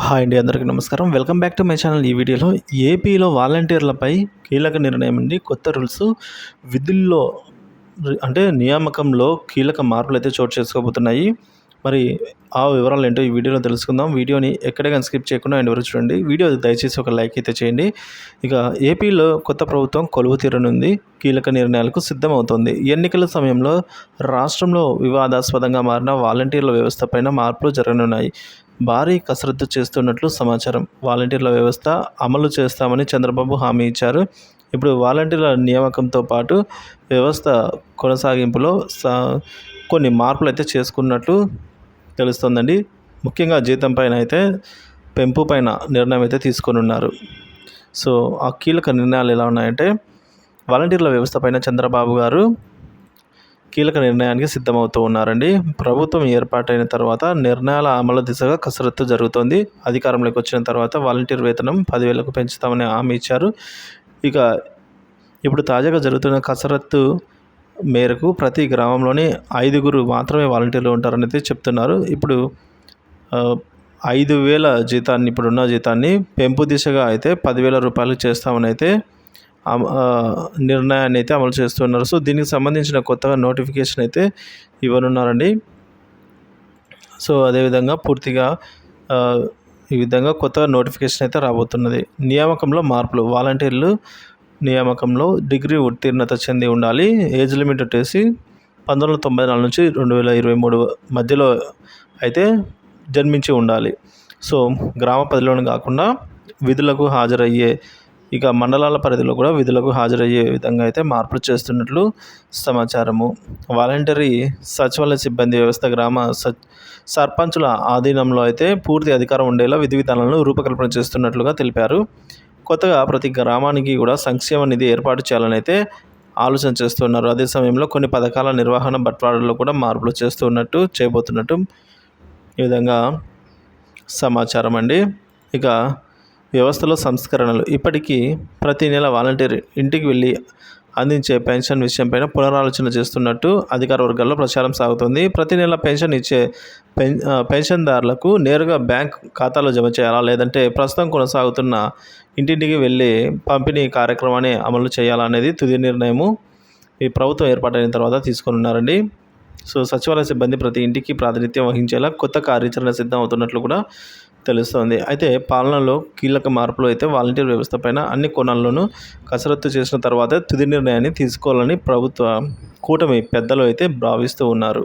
Hi అండి అందరికీ నమస్కారం. Welcome back to my channel. ఈ వీడియోలో ఏపీలో వాలంటీర్లపై కీలక నిర్ణయం అండి. కొత్త రూల్స్ విధుల్లో అంటే నియామకంలో కీలక మార్పులు అయితే చోటు చేసుకోబోతున్నాయి. మరి ఆ వివరాలు ఏంటో ఈ వీడియోలో తెలుసుకుందాం. వీడియోని ఎక్కడే కానీ స్కిప్ చేయకుండా అండ్ వరకు చూడండి. వీడియో దయచేసి ఒక లైక్ అయితే చేయండి. ఇక ఏపీలో కొత్త ప్రభుత్వం కొలువు తీరనుంది. కీలక నిర్ణయాలకు సిద్ధమవుతోంది. ఎన్నికల సమయంలో రాష్ట్రంలో వివాదాస్పదంగా మారిన వాలంటీర్ల వ్యవస్థ పైన మార్పులు జరగనున్నాయి. భారీ కసరత్తు చేస్తున్నట్లు సమాచారం. వాలంటీర్ల వ్యవస్థ అమలు చేస్తామని చంద్రబాబు హామీ ఇచ్చారు. ఇప్పుడు వాలంటీర్ల నియామకంతో పాటు వ్యవస్థ కొనసాగింపులో కొన్ని మార్పులు అయితే చేసుకున్నట్లు తెలుస్తుందండి. ముఖ్యంగా జీతం పైన అయితే పెంపు పైన నిర్ణయం అయితే తీసుకొని ఉన్నారు. సో ఆ కీలక నిర్ణయాలు ఎలా ఉన్నాయంటే వాలంటీర్ల వ్యవస్థ పైన చంద్రబాబు గారు కీలక నిర్ణయానికి సిద్ధమవుతూ ఉన్నారండి. ప్రభుత్వం ఏర్పాటైన తర్వాత నిర్ణయాల అమలు దిశగా కసరత్తు జరుగుతోంది. అధికారంలోకి వచ్చిన తర్వాత వాలంటీర్ వేతనం పదివేలకు పెంచుతామని హామీ ఇచ్చారు. ఇక ఇప్పుడు తాజాగా జరుగుతున్న కసరత్తు మేరకు ప్రతి గ్రామంలోని ఐదుగురు మాత్రమే వాలంటీర్లు ఉంటారనైతే చెప్తున్నారు. ఇప్పుడు ఐదు వేల జీతాన్ని ఇప్పుడున్న జీతాన్ని పెంపు దిశగా అయితే పదివేల రూపాయలు చేస్తామని అయితే నిర్ణయాన్ని అయితే అమలు చేస్తున్నారు. సో దీనికి సంబంధించిన కొత్తగా నోటిఫికేషన్ అయితే ఇవ్వనున్నారండి. సో అదేవిధంగా పూర్తిగా ఈ విధంగా కొత్తగా నోటిఫికేషన్ అయితే రాబోతున్నది. నియామకంలో మార్పులు వాలంటీర్లు నియామకంలో డిగ్రీ ఉత్తీర్ణత చెంది ఉండాలి. ఏజ్ లిమిట్ వచ్చేసి పంతొమ్మిది వందల తొంభై నాలుగు నుంచి రెండు వేల ఇరవై మూడు మధ్యలో అయితే జన్మించి ఉండాలి. సో గ్రామ పరిధిలోనే కాకుండా విధులకు హాజరయ్యే ఇక మండలాల పరిధిలో కూడా విధులకు హాజరయ్యే విధంగా అయితే మార్పులు చేస్తున్నట్లు సమాచారము. వాలంటరీ సచివాలయ సిబ్బంది వ్యవస్థ గ్రామ స సర్పంచుల ఆధీనంలో అయితే పూర్తి అధికారం ఉండేలా విధి విధానాలను రూపకల్పన చేస్తున్నట్లుగా తెలిపారు. కొత్తగా ప్రతి గ్రామానికి కూడా సంక్షేమ నిధి ఏర్పాటు చేయాలని అయితే ఆలోచన చేస్తున్నారు. అదే సమయంలో కొన్ని పథకాల నిర్వహణ బట్వాడలో కూడా మార్పులు చేస్తున్నట్టు చేయబోతున్నట్టు ఈ విధంగా సమాచారం అండి. ఇక వ్యవస్థలో సంస్కరణలు. ఇప్పటికీ ప్రతి నెల వాలంటీర్ ఇంటికి వెళ్ళి అందించే పెన్షన్ విషయంపైన పునరాలోచన చేస్తున్నట్టు అధికార వర్గాల్లో ప్రచారం సాగుతుంది. ప్రతి నెల పెన్షన్ ఇచ్చే పెన్ పెన్షన్దారులకు నేరుగా బ్యాంక్ ఖాతాలో జమ చేయాలా? లేదంటే ప్రస్తుతం కొనసాగుతున్న ఇంటింటికి వెళ్ళి పంపిణీ కార్యక్రమాన్ని అమలు చేయాలా అనేది తుది నిర్ణయము ఈ ప్రభుత్వం ఏర్పాటైన తర్వాత తీసుకొని ఉన్నారండి. సో సచివాలయ సిబ్బంది ప్రతి ఇంటికి ప్రాతినిధ్యం వహించేలా కొత్త కార్యాచరణ సిద్ధం అవుతున్నట్లు కూడా తెలుస్తోంది. అయితే పాలనలో కీలక మార్పులు అయితే వాలంటీర్ వ్యవస్థ పైన అన్ని కోణాల్లోనూ కసరత్తు చేసిన తర్వాత తుది నిర్ణయాన్ని తీసుకోవాలని ప్రభుత్వ కూటమి పెద్దలు అయితే భావిస్తూ ఉన్నారు.